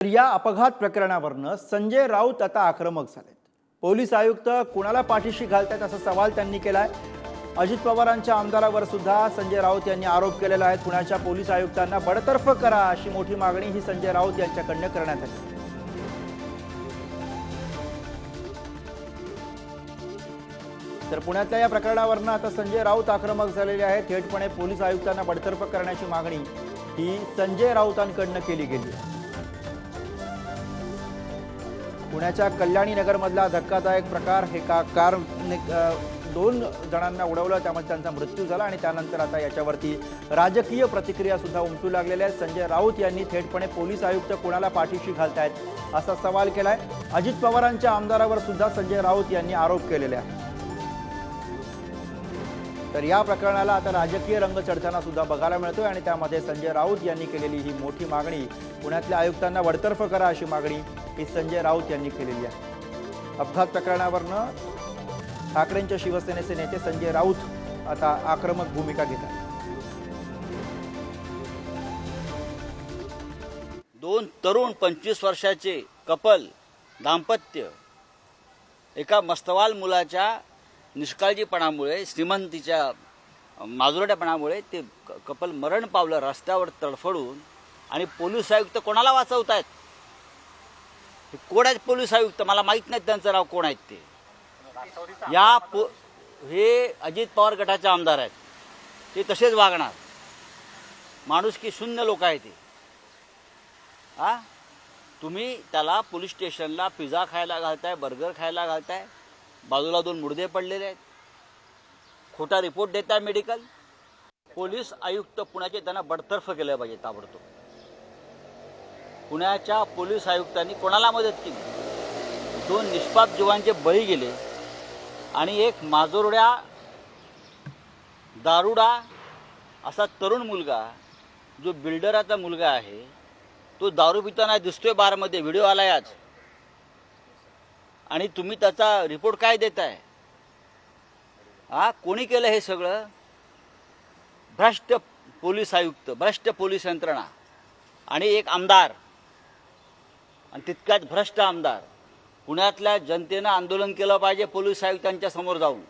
तर या अपघात प्रकरणावरनं संजय राऊत आता आक्रमक झालेत. पोलीस आयुक्त कुणाला पाठीशी घालतायत असा सवाल त्यांनी केलाय. अजित पवारांच्या आमदारावर सुद्धा संजय राऊत यांनी आरोप केलेला आहे. पुण्याच्या पोलीस आयुक्तांना बडतर्फ करा अशी मोठी मागणी ही संजय राऊत यांच्याकडनं करण्यात आली. तर पुण्यातल्या या प्रकरणावरनं आता संजय राऊत आक्रमक झालेले आहेत. थेटपणे पोलीस आयुक्तांना बडतर्फ करण्याची मागणी ही संजय राऊतांकडनं केली गेली आहे. पुण्याच्या कल्याणी नगरमधला धक्कादायक प्रकार. हे का कार दोन जणांना उडवलं त्यामध्ये त्यांचा मृत्यू झाला आणि त्यानंतर आता याच्यावरती राजकीय प्रतिक्रिया सुद्धा उमटू लागलेल्या आहेत. संजय राऊत यांनी थेटपणे पोलीस आयुक्त कोणाला पाठीशी घालतायत असा सवाल केलाय. अजित पवारांच्या आमदारावर सुद्धा संजय राऊत यांनी आरोप केलेले आहेत. तर या प्रकरणाला आता राजकीय रंग चढताना सुद्धा बघायला मिळतोय आणि त्यामध्ये संजय राऊत यांनी केलेली ही मोठी मागणी. पुण्यातल्या आयुक्तांना वडतर्फ करा अशी मागणी. ही संजय राऊत यांनी केलेली आहे. अपघात प्रकरणावरनं ठाकरेंच्या शिवसेनेचे नेते संजय राऊत आता आक्रमक भूमिका घेत आहेत. दोन तरुण पंचवीस वर्षाचे कपल दाम्पत्य एका मस्तवाल मुलाच्या निष्काळजीपणामुळे श्रीमंतीच्या माजुरट्यापणामुळे ते कपल मरण पावलं रस्त्यावर तडफडून आणि पोलीस आयुक्त कोणाला वाचवत आहेत हे कोण पोलीस आयुक्त मला माहीत नाही त्यांचं नाव कोण आहेत ते. या पो हे अजित पवार गटाचे आमदार आहेत. ते तसेच वागणार. माणुसकी शून्य लोक आहेत ते. आ? तुम्ही त्याला पोलीस स्टेशनला पिझ्झा खायला घालताय बर्गर खायला घालताय बाजूला दोन मुर्दे पडलेले आहेत. खोटा रिपोर्ट देताय मेडिकल. पोलीस आयुक्त पुण्याचे त्यांना बडतर्फ केलं पाहिजे ताबडतोब. पुण्याच्या पोलीस आयुक्तांनी कोणाला मदत केली? दोन निष्पाप जीवांचे बळी गेले आणि एक माजोरड्या दारुडा असा तरुण मुलगा जो बिल्डराचा मुलगा आहे तो दारू पिताना दिसतोय बारमध्ये व्हिडिओ आला आज. आणि तुम्ही त्याचा रिपोर्ट काय देताय? हा कोणी केलं हे सगळं? भ्रष्ट पोलीस आयुक्त भ्रष्ट पोलीस यंत्रणा आणि एक आमदार. आणि तितकाच भ्रष्ट आमदार. पुण्यातल्या जनतेनं आंदोलन केलं पाहिजे पोलीस आयुक्तांच्या समोर जाऊन.